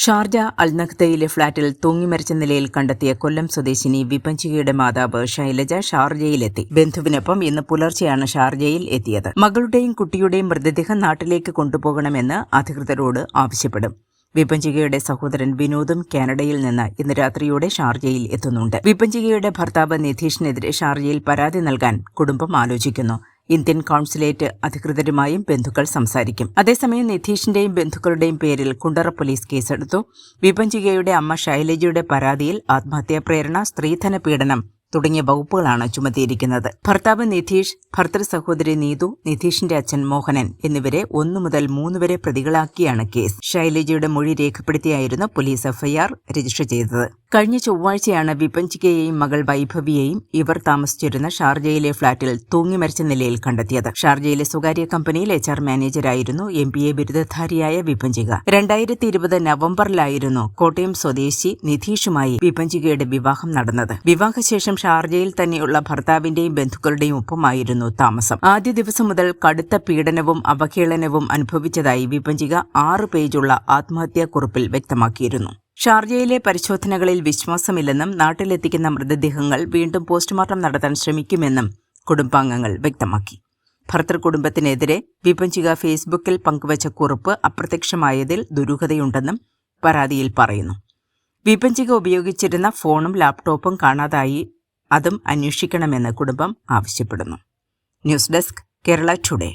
Sharjah അൽനഖ്തയിലെ ഫ്ളാറ്റിൽ തൂങ്ങിമരിച്ച നിലയിൽ കണ്ടെത്തിയ കൊല്ലം സ്വദേശിനി വിപഞ്ചികയുടെ മാതാവ് ശൈലജ ഷാർജയിലെത്തി. ബന്ധുവിനൊപ്പം ഇന്ന് പുലർച്ചെയാണ് ഷാർജയിൽ എത്തിയത്. മകളുടെയും കുട്ടിയുടെയും മൃതദേഹം നാട്ടിലേക്ക് കൊണ്ടുപോകണമെന്ന് അധികൃതരോട് ആവശ്യപ്പെടും. വിപഞ്ചികയുടെ സഹോദരൻ വിനോദും കാനഡയിൽ നിന്ന് ഇന്ന് രാത്രിയോടെ ഷാർജയിൽ എത്തുന്നുണ്ട്. വിപഞ്ചികയുടെ ഭർത്താവ് നിധീഷിനെതിരെ ഷാർജയിൽ പരാതി നൽകാൻ കുടുംബം ആലോചിക്കുന്നു. ഇന്ത്യൻ കോൺസുലേറ്റ് അധികൃതരുമായും ബന്ധുക്കൾ സംസാരിക്കും. അതേസമയം നിധീഷിന്റെയും ബന്ധുക്കളുടെയും പേരിൽ കുണ്ടറ പോലീസ് കേസെടുത്തു. വിപഞ്ചികയുടെ അമ്മ ശൈലജയുടെ പരാതിയിൽ ആത്മഹത്യാ പ്രേരണ സ്ത്രീധന പീഡനം തുടങ്ങിയ വകുപ്പുകളാണ് ചുമത്തിയിരിക്കുന്നത്. ഭർത്താവ് നിധീഷ് ഭർത്തൃ സഹോദരി നീതു നിധീഷിന്റെ അച്ഛൻ മോഹനൻ എന്നിവരെ ഒന്നു മുതൽ മൂന്ന് വരെ പ്രതികളാക്കിയാണ് കേസ്. ശൈലജയുടെ മൊഴി രേഖപ്പെടുത്തിയായിരുന്നു പോലീസ് എഫ്ഐആർ രജിസ്റ്റർ ചെയ്തത്. കഴിഞ്ഞ ചൊവ്വാഴ്ചയാണ് വിപഞ്ചികയെയും മകൾ വൈഭവിയെയും ഇവർ താമസിച്ചിരുന്ന ഷാർജയിലെ ഫ്ളാറ്റിൽ തൂങ്ങിമരിച്ച നിലയിൽ കണ്ടെത്തിയത്. ഷാർജയിലെ സ്വകാര്യ കമ്പനിയിൽ എച്ച് ആർ മാനേജരായിരുന്നു എം ബി എ ബിരുദധാരിയായ വിപഞ്ചിക. രണ്ടായിരത്തി ഇരുപത് നവംബറിലായിരുന്നു കോട്ടയം സ്വദേശി നിധീഷുമായി വിപഞ്ചികയുടെ വിവാഹം നടന്നത്. വിവാഹശേഷം ഷാർജയിൽ തന്നെയുള്ള ഭർത്താവിന്റെയും ബന്ധുക്കളുടെയും ഒപ്പമായിരുന്നു താമസം. ആദ്യ ദിവസം മുതൽ കടുത്ത പീഡനവും അവഹേളനവും അനുഭവിച്ചതായി വിപഞ്ചിക ആറ് പേജുള്ള ആത്മഹത്യാക്കുറിപ്പിൽ വ്യക്തമാക്കിയിരുന്നു. ഷാർജയിലെ പരിശോധനകളിൽ വിശ്വാസമില്ലെന്നും നാട്ടിലെത്തിക്കുന്ന മൃതദേഹങ്ങൾ വീണ്ടും പോസ്റ്റ്മോർട്ടം നടത്താൻ ശ്രമിക്കുമെന്നും കുടുംബാംഗങ്ങൾ വ്യക്തമാക്കി. ഭർത്തൃ കുടുംബത്തിനെതിരെ വിപഞ്ചിക ഫേസ്ബുക്കിൽ പങ്കുവച്ച കുറിപ്പ് അപ്രത്യക്ഷമായതിൽ ദുരൂഹതയുണ്ടെന്നും പരാതിയിൽ പറയുന്നു. വിപഞ്ചിക ഉപയോഗിച്ചിരുന്ന ഫോണും ലാപ്ടോപ്പും കാണാതായി അതും അന്വേഷിക്കണമെന്ന് കുടുംബം ആവശ്യപ്പെടുന്നു. News desk Kerala today.